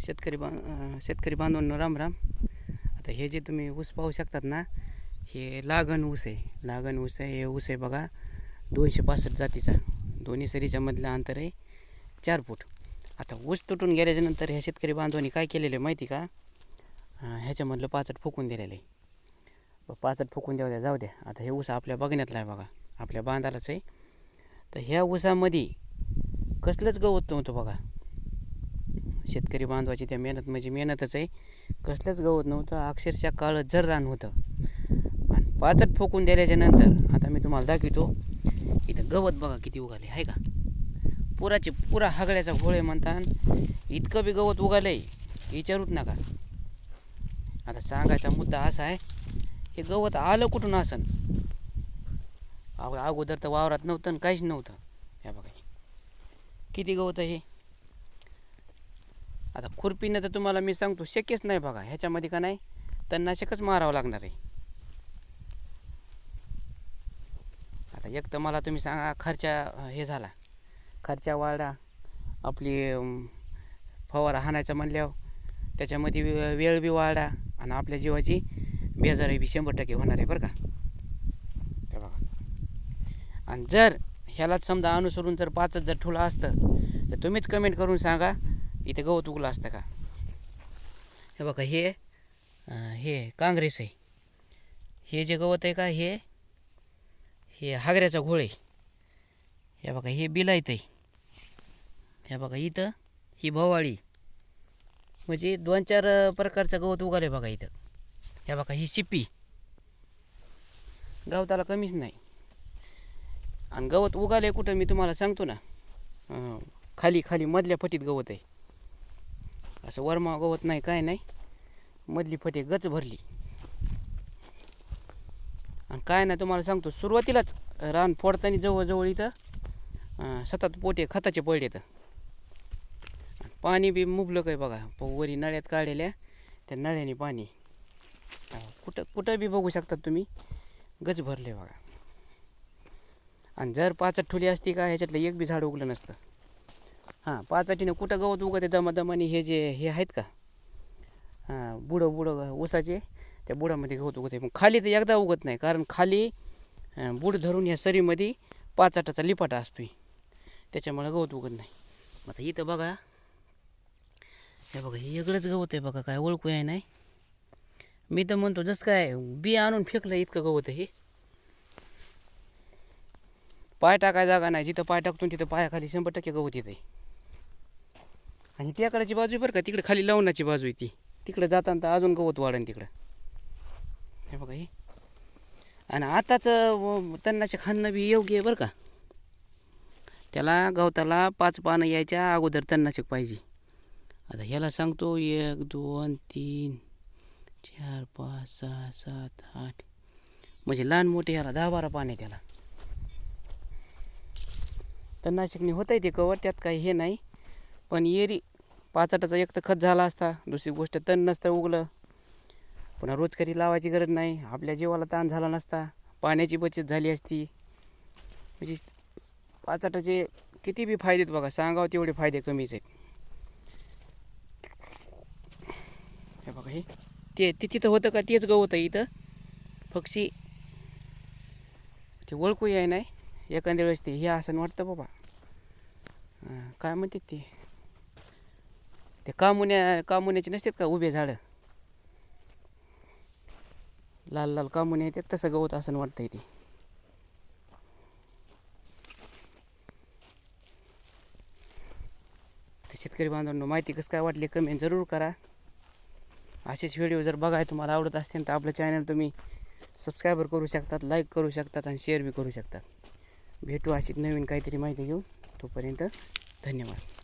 शेतकरी बां शेतकरी बांधवांनो राम राम. आता हे जे तुम्ही ऊस पाहू शकतात ना हे लागण ऊस आहे. लागण ऊस आहे हे ऊस आहे बघा. दोनशे पासष्ट जातीचा. दोन्ही सरीच्या मधलं अंतर आहे चार फूट. आता ऊस तुटून गेल्याच्यानंतर ह्या शेतकरी बांधवांनी काय केलेलं आहे माहिती का? ह्याच्यामधलं पाचट फुकून दिलेलं आहे. पाचट फुकून द्या द्या जाऊ द्या. आता हे ऊस आपल्या बघण्यातला आहे बघा. आपल्या बांधालाच आहे. तर ह्या ऊसामध्ये कसलंच गवत नव्हतं बघा. शेतकरी बांधवाची त्या मेहनत म्हणजे मेहनतच आहे. कसलंच गवत नव्हतं. अक्षरशः काळं जर रान होतं. आणि पाचट फोकून दिल्याच्या नंतर आता मी तुम्हाला दाखवतो. इथं गवत बघा किती उगाले आहे का? पुराचे पुरा हगड्याचा घोळे म्हणतात इतकं बी गवत उगालं आहे विचारूच नका. आता सांगायचा मुद्दा असा आहे हे गवत आलं कुठून असन? अगोदर तर वावरात नव्हतं आणि काहीच नव्हतं. ह्या बघा. किती गवत आहे हे? आता खुरपीनं तर तुम्हाला मी सांगतो शक्यच नाही बघा ह्याच्यामध्ये का नाही? तणनाशकच मारावं लागणार आहे. आता एक तर मला तुम्ही सांगा खर्चा हे झाला. खर्चा वाढा आपली फवारा हाणायचा म्हणल्यावर त्याच्यामध्ये वे- वेळ बी वाढा आणि आपल्या जीवाची बेजारी बी शंभर टक्के होणार आहे बरं का? हे बघा. आणि जर ह्यालाच समजा अनुसरून जर पाचच जर ठुलं असतं तर तुम्हीच कमेंट करून सांगा इथे गवत उगलं असतं का? हे बघा हे हे काँग्रेस आहे. हे जे गवत आहे का हे हे हागऱ्याचा घोळ आहे. हे बघा हे बिलायत आहे. हे बघा इथं ही भवाळी. म्हणजे दोन चार प्रकारचं गवत उगाले बघा इथं. हे बघा ही शिपी. गवताला कमीच नाही. आणि गवत उगाले कुठं मी तुम्हाला सांगतो ना. खाली खाली मधल्या फटीत गवत आहे. असं वरमा गवत नाही काय नाही. मधली फटे गच भरली. आणि काय नाही तुम्हाला सांगतो सुरुवातीलाच रान फोडताना जवळजवळ इथं सतत पोटे खताचे पडले तर पाणी बी मुबलक आहे बघा. वरी नळ्यात काढलेल्या त्या नळ्याने पाणी. कुठं कुठं बी बघू शकतात तुम्ही गच भरले बघा. आणि जर पाचट ठुली असती का ह्याच्यातलं एक बी झाड उगलं नसतं. हां पाचटीनं कुठं गवत उगते दमादमाने हे जे हे आहेत का? हां बुडं बुडं ऊसाचे त्या बुडामध्ये गवत उगते मग खाली तर एकदा उगत नाही कारण खाली बुड धरून ह्या सरीमध्ये पाचाटाचा लिपाटा असतो त्याच्यामुळे गवत उगत नाही. आता इथं बघा. हे बघा हे वेगळंच गवत आहे बघा काय ओळखू आहे नाही. मी तर म्हणतो जसं काय बी आणून फेकलं इतकं गवत आहे हे. पाय टाकाय जागा नाही. जिथं पाय टाकतो तिथं पायाखाली शंभर टक्के गवत येते आणि त्याकडची बाजू आहे बरं का तिकडे खाली लवणाची बाजू आहे ती. तिकडे जाताना तर अजून गवत वाढेल तिकडं. हे बघा हे. आणि आताच तन्नाचे खाणं बी योग्य आहे बरं का. त्याला गवताला पाच पानं यायच्या अगोदर तन्नाशक पाहिजे. आता ह्याला सांगतो एक दोन तीन चार पाच सहा सात आठ. म्हणजे लहान मोठे ह्याला दहा बारा पाने त्याला. तणनाशकने होत आहे ते कवर त्यात काही हे नाही. पण एरी पाचाटाचा एक तर खत झाला असता दुसरी गोष्ट तण नसतं उगलं. पुन्हा रोजकरी लावायची गरज नाही आपल्या जीवाला ताण झाला नसता पाण्याची बचत झाली असती. म्हणजे पाचाटाचे किती बी फायदे आहेत बघा सांगावं तेवढे फायदे कमीच आहेत. हे बघा हे. ते ते तिथं होतं का तेच गवत आहे इथं. पक्षी ते ओळखू याय नाही. एखाद्या वेळेस ते हे असं वाटतं बाबा. काय म्हणतात ते? ते कामुन्या कामुन्याचे नसतात का उभे झाडं? लाल लाल कामुने येतात तसं गवत असं वाटतंय ते. शेतकरी बांधवांनो माहिती कसं काय वाटली कमेंट जरूर करा. असेच व्हिडिओ जर बघाय तुम्हाला आवडत असतील तर आपलं चॅनल तुम्ही सबस्क्रायबर करू शकतात लाईक करू शकतात आणि शेअर बी करू शकतात. भेटू अशी नवीन काहीतरी माहिती घेऊन तोपर्यंत धन्यवाद.